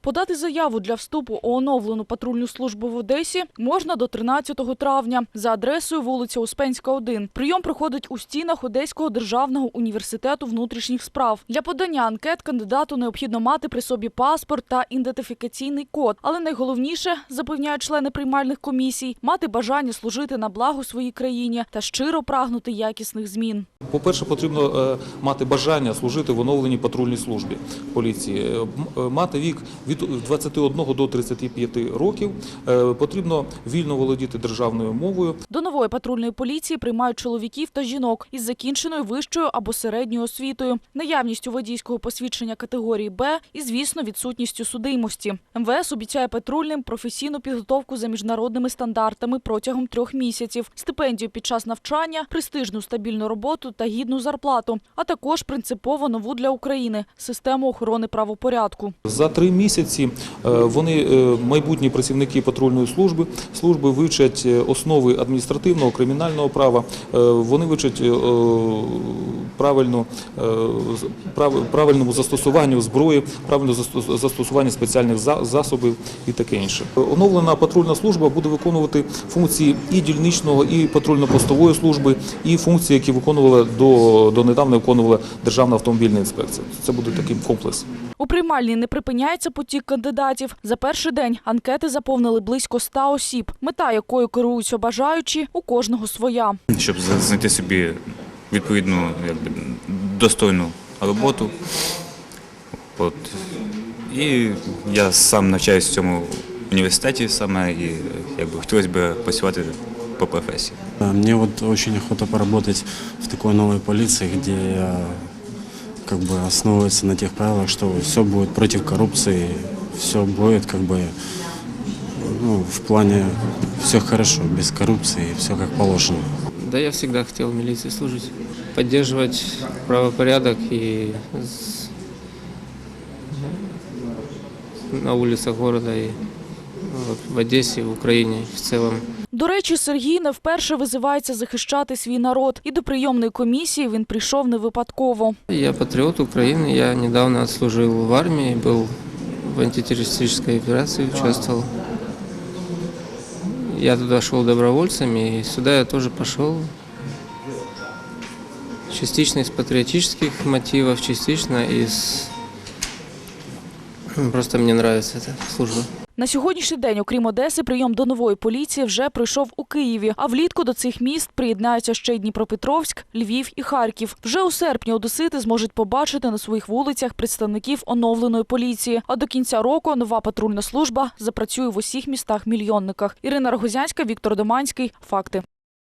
Подати заяву для вступу у оновлену патрульну службу в Одесі можна до 13 травня за адресою вулиця Успенська, 1. Прийом проходить у стінах Одеського державного університету внутрішніх справ. Для подання анкет кандидату необхідно мати при собі паспорт та ідентифікаційний код. Але найголовніше, запевняють члени приймальних комісій, мати бажання служити на благо своїй країні та щиро прагнути якісних змін. По-перше, потрібно е, мати бажання служити в оновленій патрульній службі поліції, Е, е, мати вік від 21 до 35 років, Е, потрібно вільно володіти державною мовою. До нової патрульної поліції приймають чоловіків та жінок із закінченою вищою або середньою освітою, наявністю водійського посвідчення категорії Б і, звісно, відсутністю судимості. МВС обіцяє патрульним професійну підготовку за міжнародними стандартами протягом трьох місяців, стипендію під час навчання, престижну стабільну роботу та гідну зарплату, а також принципово нову для України систему охорони правопорядку. За три місяці е, вони, е, майбутні працівники патрульної служби, служби вивчать е, основи адміністративного, кримінального права, вони вивчать правильно, е, прав- правильному застосуванню зброї, правильному застос- застосуванню спеціальних за- засобів і таке інше. Оновлена патрульна служба буде виконувати функції і дільничного, і патрульно-постової служби, і функції, які виконувала до, донедавна виконувала Державна автомобільна інспекція. Це буде такий комплекс. У приймальні не припиняється потік кандидатів. За перший день анкети заповнили близько ста осіб, мета якою керуються бажаючі у кожного своя. щоб знайти собі відповідну якби, достойну роботу. От. І я сам навчаюся в цьому університеті саме і якби, хотілося б працювати по професії. Да, Мне вот очень охота поработать в такой новой полиции, где э, как бы основывается на тех правилах, что все будет против коррупции, все будет как бы ну, в плане все хорошо, без коррупции, все как положено. Да, я всегда хотел в милиции служить, поддерживать правопорядок и на улицах города и в Одессе, в Украине в целом. До речі, Сергій не вперше визивається захищати свій народ. І до прийомної комісії він прийшов не випадково. Я патриот Украины, я недавно отслужил в армии, был в антитеррористической операции, участвовал. Я туда шел добровольцем, и сюда я тоже пошел. Частично из патриотических мотивов, частично из... Просто мне нравится эта служба. На сьогоднішній день, окрім Одеси, прийом до нової поліції вже пройшов у Києві. А влітку до цих міст приєднаються ще й Дніпропетровськ, Львів і Харків. Вже у серпні одесити зможуть побачити на своїх вулицях представників оновленої поліції. А до кінця року нова патрульна служба запрацює в усіх містах-мільйонниках. Ірина Рогозянська, Віктор Доманський. Факти.